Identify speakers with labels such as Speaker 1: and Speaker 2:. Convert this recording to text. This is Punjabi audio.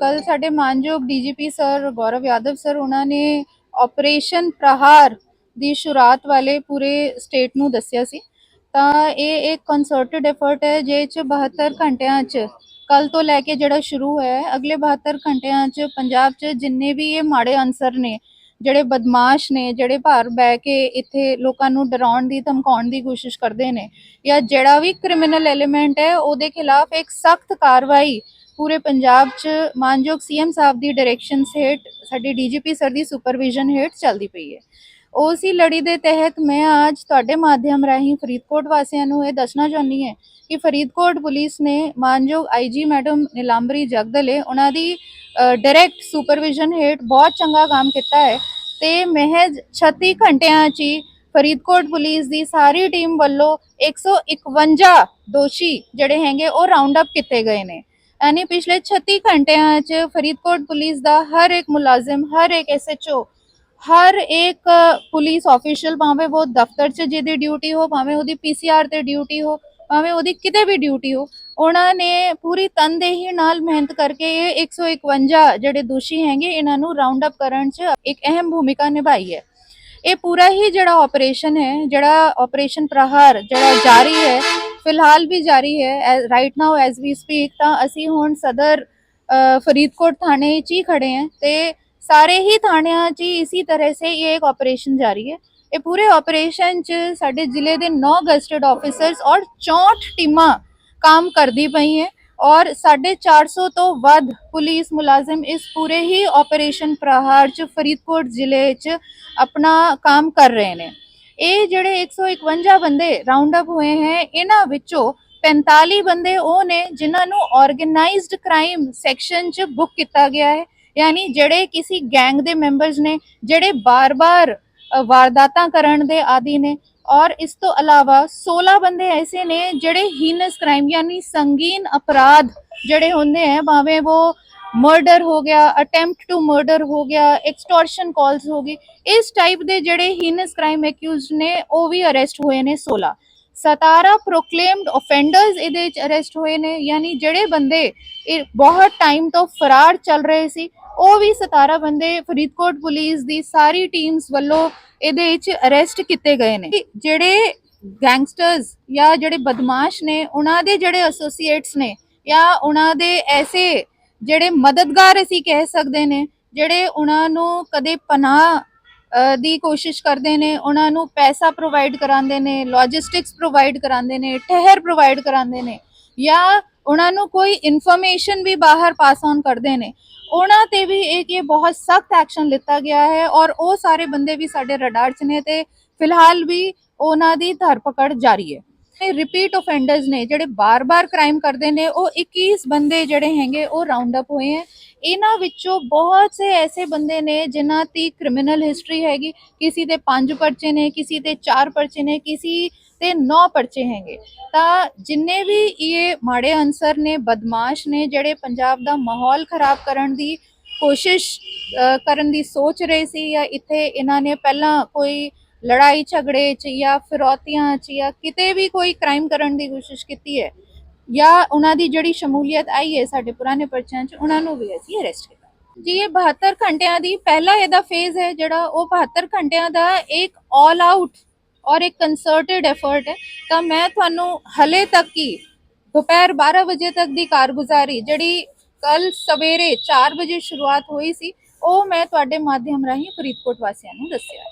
Speaker 1: ਕੱਲ ਸਾਡੇ ਮਾਨਯੋਗ DGP sir Gaurav Yadav sir, ਉਹਨਾਂ ਨੇ ਆਪਰੇਸ਼ਨ ਪ੍ਰਹਾਰ ਦੀ ਸ਼ੁਰੂਆਤ ਵਾਲੇ ਪੂਰੇ ਸਟੇਟ ਨੂੰ ਦੱਸਿਆ ਸੀ। ਤਾਂ ਇਹ ਇੱਕ ਕੰਸਰਟਡ ਐਫਰਟ ਹੈ ਜੇ ਚ 72 ਘੰਟਿਆਂ ਚ ਕੱਲ ਤੋਂ ਲੈ ਕੇ ਜਿਹੜਾ ਸ਼ੁਰੂ ਹੋਇਆ ਹੈ, ਅਗਲੇ 72 ਘੰਟਿਆਂ ਚ ਪੰਜਾਬ ਚ ਜਿੰਨੇ ਵੀ ਇਹ ਮਾੜੇ ਅਨਸਰ ਨੇ, ਜਿਹੜੇ ਬਦਮਾਸ਼ ਨੇ, ਜਿਹੜੇ ਭਾਰ ਬਹਿ ਕੇ ਇੱਥੇ ਲੋਕਾਂ ਨੂੰ ਡਰਾਉਣ ਦੀ, ਧਮਕਾਉਣ ਦੀ ਕੋਸ਼ਿਸ਼ ਕਰਦੇ ਨੇ, ਜਾਂ ਜਿਹੜਾ ਵੀ ਕ੍ਰਿਮੀਨਲ ਐਲੀਮੈਂਟ ਹੈ, ਉਹਦੇ ਖਿਲਾਫ ਇੱਕ ਸਖਤ ਕਾਰਵਾਈ ਪੂਰੇ ਪੰਜਾਬ 'ਚ ਮਾਨਯੋਗ ਸੀਐਮ ਸਾਹਿਬ ਦੀ ਡਾਇਰੈਕਸ਼ਨ ਹੇਠ, ਸਾਡੀ ਡੀਜੀਪੀ ਸਰ ਦੀ ਸੁਪਰਵਿਜ਼ਨ ਹੇਠ ਚੱਲਦੀ ਪਈ ਹੈ। ਉਸੇ ਲੜੀ ਦੇ ਤਹਿਤ ਮੈਂ ਅੱਜ ਤੁਹਾਡੇ ਮਾਧਿਅਮ ਰਾਹੀਂ ਫਰੀਦਕੋਟ ਵਾਸੀਆਂ ਨੂੰ ਇਹ ਦੱਸਣਾ ਚਾਹੁੰਦੀ ਹਾਂ ਕਿ ਫਰੀਦਕੋਟ ਪੁਲਿਸ ਨੇ ਮਾਨਯੋਗ ਆਈਜੀ ਮੈਡਮ ਨਿਲਾਂਬਰੀ ਜਗਦਲੇ, ਉਹਨਾਂ ਦੀ ਡਾਇਰੈਕਟ ਸੁਪਰਵਿਜ਼ਨ ਹੇਠ ਬਹੁਤ ਚੰਗਾ ਕੰਮ ਕੀਤਾ ਹੈ ਤੇ ਮਹਿਜ਼ 36 ਘੰਟਿਆਂ 'ਚ ਹੀ ਫਰੀਦਕੋਟ ਪੁਲਿਸ ਦੀ ਸਾਰੀ ਟੀਮ ਵੱਲੋਂ 151 ਦੋਸ਼ੀ ਜਿਹੜੇ ਹੈਗੇ ਉਹ ਰਾਉਂਡ ਅਪ ਕੀਤੇ ਗਏ ਨੇ। ਯਾਨੀ ਪਿਛਲੇ 36 ਘੰਟਿਆਂ 'ਚ ਫਰੀਦਕੋਟ ਪੁਲਿਸ ਦਾ ਹਰ ਇੱਕ ਮੁਲਾਜ਼ਮ, ਹਰ ਇੱਕ ਐਸਐਚਓ ਹਰ ਇੱਕ ਪੁਲਿਸ ਆਫੀਸ਼ੀਅਲ ਭਾਵੇਂ ਉਹ ਦਫ਼ਤਰ 'ਚ ਜਿਹਦੀ ਡਿਊਟੀ ਹੋ, ਭਾਵੇਂ ਉਹਦੀ ਪੀਸੀਆਰ ਤੇ ਡਿਊਟੀ ਹੋ, ਭਾਵੇਂ ਉਹਦੀ ਕਿਤੇ ਵੀ ਡਿਊਟੀ ਹੋ, ਉਹਨਾਂ ਨੇ ਪੂਰੀ ਤਨਦੇਹੀ ਨਾਲ ਮਿਹਨਤ ਕਰਕੇ ਇਹ 151 ਜਿਹੜੇ ਦੋਸ਼ੀ ਹੈਗੇ, ਇਹਨਾਂ ਨੂੰ ਰਾਉਂਡ ਅਪ ਕਰਨ 'ਚ ਇੱਕ ਅਹਿਮ ਭੂਮਿਕਾ ਨਿਭਾਈ ਹੈ। ਇਹ ਪੂਰਾ ਹੀ ਜਿਹੜਾ ਆਪਰੇਸ਼ਨ ਹੈ, ਜਿਹੜਾ ਆਪਰੇਸ਼ਨ ਪ੍ਰਹਾਰ ਜਿਹੜਾ ਜਾਰੀ ਹੈ ਫਿਲਹਾਲ ਵੀ ਜਾਰੀ ਹੈ right now as we speak ਤਾਂ ਅਸੀਂ ਹੁਣ ਸਦਰ ਫਰੀਦਕੋਟ ਥਾਣੇ 'ਚ ਹੀ ਖੜੇ ਹਾਂ ਤੇ ਸਾਰੇ ਹੀ ਥਾਣਿਆਂ 'ਚ ਇਸੇ ਤਰ੍ਹਾਂ ਸੇ ਇਹ ਇੱਕ ਆਪਰੇਸ਼ਨ ਜਾਰੀ ਹੈ। ਇਹ ਪੂਰੇ ਆਪਰੇਸ਼ਨ 'ਚ ਸਾਡੇ ਜ਼ਿਲ੍ਹੇ ਦੇ ਨੌ ਗਸਟਡ ਆਫੀਸਰਸ ਔਰ 64 ਟੀਮਾਂ ਕੰਮ ਕਰਦੀ ਪਈ ਹੈ ਔਰ 450 ਤੋਂ ਵੱਧ ਪੁਲਿਸ ਮੁਲਾਜ਼ਮ ਇਸ ਪੂਰੇ ਹੀ ਆਪਰੇਸ਼ਨ ਪ੍ਰਹਾਰ 'ਚ ਫਰੀਦਕੋਟ ਜ਼ਿਲ੍ਹੇ 'ਚ ਆਪਣਾ ਕੰਮ ਕਰ ਰਹੇ ਨੇ। ਇਹ ਜਿਹੜੇ 151 ਬੰਦੇ ਰਾਉਂਡ ਅਪ ਹੋਏ ਹੈ, ਇਹਨਾਂ ਵਿੱਚੋਂ 45 ਬੰਦੇ ਉਹ ਨੇ ਜਿਨ੍ਹਾਂ ਨੂੰ ਆਰਗੇਨਾਈਜ਼ਡ ਕ੍ਰਾਈਮ ਸੈਕਸ਼ਨ 'ਚ ਬੁੱਕ ਕੀਤਾ ਗਿਆ ਹੈ। ਯਾਨੀ ਜਿਹੜੇ ਕਿਸੇ ਗੈਂਗ ਦੇ ਮੈਂਬਰਸ ਨੇ, ਜਿਹੜੇ ਬਾਰ-ਬਾਰ ਵਾਰਦਾਤਾਂ ਕਰਨ ਦੇ ਆਦੀ ਨੇ। ਔਰ ਇਸ ਤੋਂ ਇਲਾਵਾ 16 ਬੰਦੇ ਐਸੇ ਨੇ ਜਿਹੜੇ ਹੀਨਸ ਕ੍ਰਾਈਮ ਯਾਨੀ ਸੰਗੀਨ ਅਪਰਾਧ ਜਿਹੜੇ ਹੁੰਦੇ ਹੈ, ਭਾਵੇਂ ਉਹ ਮਰਡਰ ਹੋ ਗਿਆ ਅਟੈਂਪਟ ਟੂ ਮਰਡਰ ਹੋ ਗਿਆ ਐਕਸਟੋਰਸ਼ਨ ਕਾਲਸ ਹੋ ਗਈ ਇਸ ਟਾਈਪ ਦੇ ਜਿਹੜੇ ਹੀਨਸ ਕ੍ਰਾਈਮ ਐਕਿਊਜ਼ਡ ਨੇ, ਉਹ ਵੀ ਅਰੈਸਟ ਹੋਏ ਨੇ 16 17 ਪ੍ਰੋਕਲੇਮਡ ਆਫੈਂਡਰਸ ਇਹਦੇ ਵਿੱਚ ਅਰੈਸਟ ਹੋਏ ਨੇ, ਯਾਨੀ ਜਿਹੜੇ ਬੰਦੇ ਇਹ ਬਹੁਤ ਟਾਈਮ ਤੋਂ ਫਰਾਰ ਚੱਲ ਰਹੇ ਸੀ, ਉਹ ਵੀ 17 ਬੰਦੇ ਫਰੀਦਕੋਟ ਪੁਲਿਸ ਦੀ ਸਾਰੀ ਟੀਮਸ ਵੱਲੋਂ ਇਹਦੇ ਵਿੱਚ ਅਰੈਸਟ ਕੀਤੇ ਗਏ ਨੇ। ਜਿਹੜੇ ਗੈਂਗਸਟਰਸ ਜਾਂ ਜਿਹੜੇ ਬਦਮਾਸ਼ ਨੇ, ਉਹਨਾਂ ਦੇ ਜਿਹੜੇ ਐਸੋਸੀਏਟਸ ਨੇ ਜਾਂ ਉਹਨਾਂ ਦੇ ਐਸੇ ਜਿਹੜੇ ਮਦਦਗਾਰ ਅਸੀਂ ਕਹਿ ਸਕਦੇ ਨੇ, ਜਿਹੜੇ ਉਹਨਾਂ ਨੂੰ ਕਦੇ ਪਨਾਹ ਦੀ ਕੋਸ਼ਿਸ਼ ਕਰਦੇ ਨੇ, ਉਹਨਾਂ ਨੂੰ ਪੈਸਾ ਪ੍ਰੋਵਾਈਡ ਕਰਾਉਂਦੇ ਨੇ ਲੌਜਿਸਟਿਕਸ ਪ੍ਰੋਵਾਈਡ ਕਰਾਉਂਦੇ ਨੇ, ਠਹਿਰ ਪ੍ਰੋਵਾਈਡ ਕਰਾਉਂਦੇ ਨੇ ਜਾਂ ਉਹਨਾਂ ਨੂੰ ਕੋਈ ਇਨਫੋਰਮੇਸ਼ਨ ਵੀ ਬਾਹਰ ਪਾਸ ਔਨ ਕਰਦੇ ਨੇ, ਉਹਨਾਂ ਤੇ ਵੀ ਇੱਕ ਇਹ ਬਹੁਤ ਸਖਤ ਐਕਸ਼ਨ ਲਿੱਤਾ ਗਿਆ ਹੈ ਔਰ ਉਹ ਸਾਰੇ ਬੰਦੇ ਵੀ ਸਾਡੇ ਰਡਾਰ 'ਚ ਨੇ ਤੇ ਫਿਲਹਾਲ ਵੀ ਉਹਨਾਂ ਦੀ ਧਰਪਕੜ ਜਾਰੀ ਹੈ। ਇਹ ਰਿਪੀਟ ਆਫੈਂਡਰਸ ਨੇ ਜਿਹੜੇ ਬਾਰ-ਬਾਰ ਕ੍ਰਾਈਮ ਕਰਦੇ ਨੇ, ਉਹ 21 ਬੰਦੇ ਜਿਹੜੇ ਹੈਗੇ, ਉਹ ਰਾਉਂਡ ਅਪ ਹੋਏ ਹੈ। ਇਹਨਾਂ ਵਿੱਚੋਂ ਬਹੁਤ ਸੇ ਐਸੇ ਬੰਦੇ ਨੇ ਜਿਨ੍ਹਾਂ ਦੀ ਕ੍ਰਿਮੀਨਲ ਹਿਸਟਰੀ ਹੈਗੀ। ਕਿਸੇ ਦੇ 5 ਪਰਚੇ ਨੇ, ਕਿਸੇ ਦੇ 4 ਪਰਚੇ ਨੇ, ਕਿਸੇ ਤੇ 9 ਪਰਚੇ ਹੈਗੇ। ਤਾਂ ਜਿੰਨੇ ਵੀ ਇਹ ਮਾੜੇ ਅਨਸਰ ਨੇ, ਬਦਮਾਸ਼ ਨੇ, ਜਿਹੜੇ ਪੰਜਾਬ ਦਾ ਮਾਹੌਲ ਖਰਾਬ ਕਰਨ ਦੀ ਕੋਸ਼ਿਸ਼ ਕਰਨ ਦੀ ਸੋਚ ਰਹੇ ਸੀ ਜਾਂ ਇੱਥੇ ਇਹਨਾਂ ਨੇ ਪਹਿਲਾਂ ਕੋਈ ਲੜਾਈ ਝਗੜੇ 'ਚ ਜਾਂ ਫਿਰੌਤੀਆਂ 'ਚ ਜਾਂ ਕਿਤੇ ਵੀ ਕੋਈ ਕ੍ਰਾਈਮ ਕਰਨ ਦੀ ਕੋਸ਼ਿਸ਼ ਕੀਤੀ ਹੈ ਜਾਂ ਉਹਨਾਂ ਦੀ ਜਿਹੜੀ ਸ਼ਮੂਲੀਅਤ ਆਈ ਹੈ ਸਾਡੇ ਪੁਰਾਣੇ ਪਰਚਿਆਂ 'ਚ, ਉਹਨਾਂ ਨੂੰ ਵੀ ਅਸੀਂ ਅਰੈਸਟ ਕੀਤਾ। ਜੀ, ਇਹ 72 ਘੰਟਿਆਂ ਦੀ ਪਹਿਲਾ ਇਹਦਾ ਫੇਜ਼ ਹੈ ਜਿਹੜਾ, ਉਹ 72 ਘੰਟਿਆਂ ਦਾ ਇੱਕ ਆਲ ਆਊਟ ਔਰ ਇੱਕ ਕੰਸਰਟਡ ਐਫਰਟ ਹੈ। ਤਾਂ ਮੈਂ ਤੁਹਾਨੂੰ ਹਲੇ ਤੱਕ ਹੀ ਦੁਪਹਿਰ 12 ਵਜੇ ਤੱਕ ਦੀ ਕਾਰਗੁਜ਼ਾਰੀ ਜਿਹੜੀ ਕੱਲ ਸਵੇਰੇ 4 ਵਜੇ ਸ਼ੁਰੂਆਤ ਹੋਈ ਸੀ, ਉਹ ਮੈਂ ਤੁਹਾਡੇ ਮਾਧਿਅਮ ਰਾਹੀਂ ਫਰੀਦਕੋਟ ਵਾਸੀਆਂ ਨੂੰ ਦੱਸਿਆ